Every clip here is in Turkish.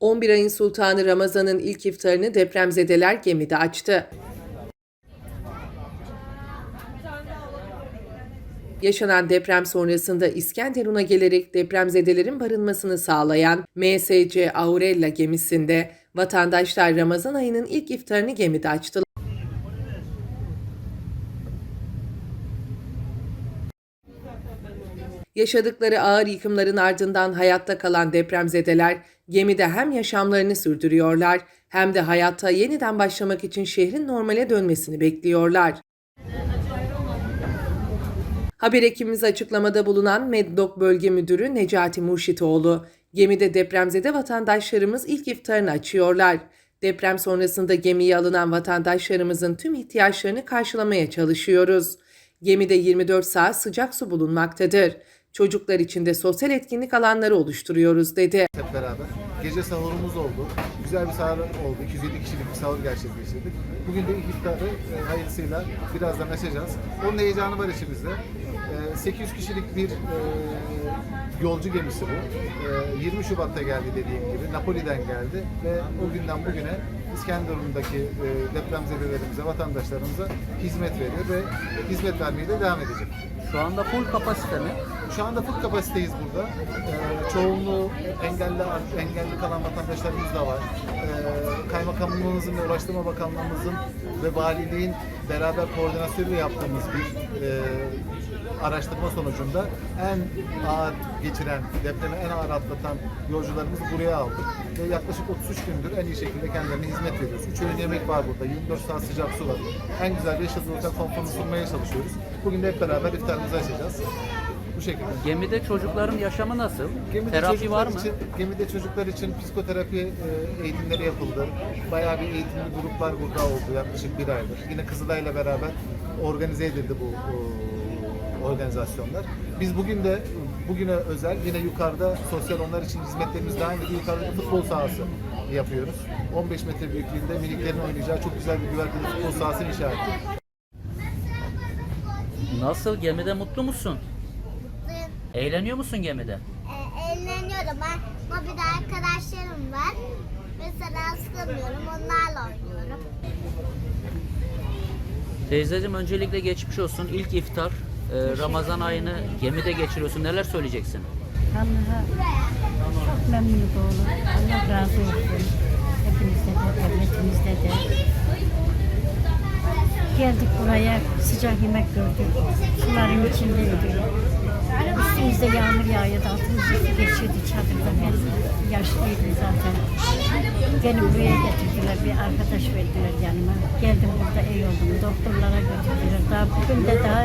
11 ayın sultanı Ramazan'ın ilk iftarını depremzedeler gemide açtı. Yaşanan deprem sonrasında İskenderun'a gelerek depremzedelerin barınmasını sağlayan MSC Aurella gemisinde vatandaşlar Ramazan ayının ilk iftarını gemide açtılar. Yaşadıkları ağır yıkımların ardından hayatta kalan depremzedeler gemide hem yaşamlarını sürdürüyorlar hem de hayatta yeniden başlamak için şehrin normale dönmesini bekliyorlar. Haber ekibimiz açıklamada bulunan Meddok Bölge Müdürü Necati Murşitoğlu, gemide depremzede vatandaşlarımız ilk iftarını açıyorlar. Deprem sonrasında gemiye alınan vatandaşlarımızın tüm ihtiyaçlarını karşılamaya çalışıyoruz. Gemide 24 saat sıcak su bulunmaktadır. Çocuklar için de sosyal etkinlik alanları oluşturuyoruz dedi. hep beraber. Gece sahurumuz oldu. Güzel bir sahur oldu. 207 kişilik bir sahur gerçekleştirdik. Bugün de iftarı e, hayırlısıyla birazdan açacağız. Onun heyecanı var içimizde. E, 800 kişilik bir e, yolcu gemisi bu. E, 20 Şubat'ta geldi dediğim gibi. Napoli'den geldi ve o günden bugüne İskenderun'daki e, depremzedelerimize, vatandaşlarımıza hizmet veriyor ve hizmet vermeye de devam edecek. Şu anda full kapasite mi? Şu anda full kapasiteyiz burada. Ee, çoğunluğu engelli engelli kalan vatandaşlarımız da var. Ee, Kaymakamlığımızın ve Ulaştırma Bakanlığımızın ve valiliğin beraber koordinasyonu yaptığımız bir e, araştırma sonucunda en ağır geçiren, depremi en ağır atlatan yolcularımızı buraya aldık. Ve yaklaşık 33 gündür en iyi şekilde kendilerine hizmet veriyoruz. Üç öğün yemek var burada, 24 saat sıcak su var. En güzel yaşadığı otel konforunu sunmaya çalışıyoruz. Bugün de hep beraber iftarımızı açacağız. Bu şekilde. Gemide çocukların yaşamı nasıl? Gemide Terapi var mı? Için, gemide çocuklar için psikoterapi e, eğitimleri yapıldı. Bayağı bir eğitimli gruplar burada oldu yaklaşık bir aydır. Yine Kızılay'la beraber organize edildi bu e, organizasyonlar. Biz bugün de bugüne özel yine yukarıda sosyal onlar için hizmetlerimiz devam ediyor. Yukarıda futbol sahası yapıyoruz. 15 metre büyüklüğünde miniklerin oynayacağı çok güzel bir güverteli futbol sahası inşa ettik. Nasıl? Gemide mutlu musun? Eğleniyor musun gemide? Ee, eğleniyorum. Ben, ama bir de arkadaşlarım var. Mesela sıkılmıyorum. Onlarla oynuyorum. Teyzeciğim öncelikle geçmiş olsun. İlk iftar e, Ramazan ayını gemide geçiriyorsun. Neler söyleyeceksin? Allah'a çok memnun oldum. Allah razı olsun. Hepimizde de, devletimizde de. Geldik buraya, sıcak yemek gördük. Suların içindeydik. Üstümüzde yağmur yağıyordu, altımızda su geçiyordu çadırda. Ben yaşlıydım zaten. Beni buraya getirdiler, bir arkadaş verdiler yanıma. Geldim burada iyi oldum, doktorlara götürdüler. Daha bugün de daha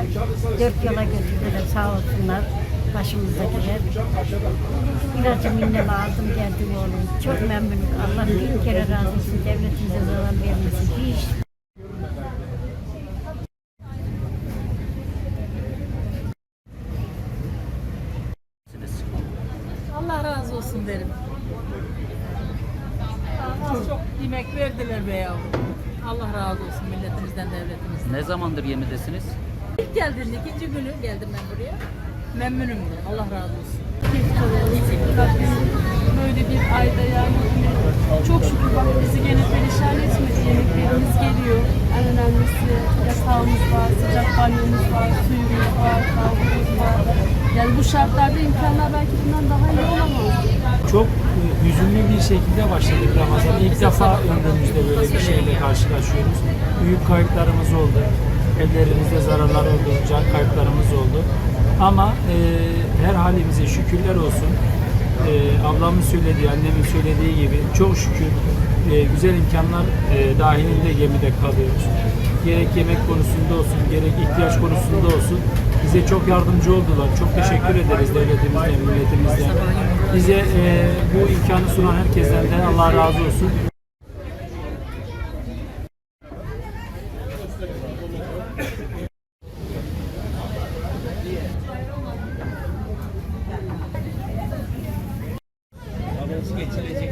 dört yola götürdüler, sağ olsunlar başımızdakiler. İlacımı inneme aldım geldim oğlum. Çok memnunum. Allah bin kere razı olsun. Devletimize zarar vermesin. Hiç Allah razı olsun derim. Az çok yemek verdiler be yavrum. Allah razı olsun milletimizden, devletimizden. Ne zamandır gemidesiniz? İlk geldiğinde ikinci günü geldim ben buraya. Memnunum de. Allah razı olsun. Böyle bir ayda yani çok şükür bak bizi gene perişan etmedi. Yemeklerimiz geliyor. En önemlisi yatağımız var, sıcak banyomuz var, suyumuz var, kahvemiz var. Yani bu şartlarda imkanlar belki bundan daha iyi olamaz. Çok e, hüzünlü bir şekilde başladık Ramazan. İlk defa ömrümüzde böyle bir şeyle karşılaşıyoruz. Büyük kayıplarımız oldu. Ellerimizde zararlar oldu, can kayıplarımız oldu. Ama e, her halimize şükürler olsun. E, ablamın söylediği, annemin söylediği gibi çok şükür e, güzel imkanlar e, dahilinde gemide kalıyoruz. Gerek yemek konusunda olsun, gerek ihtiyaç konusunda olsun bize çok yardımcı oldular. Çok teşekkür ederiz devletimizden, milletimizden. Bize e, bu imkanı sunan herkesten de Allah razı olsun. Geçilecek?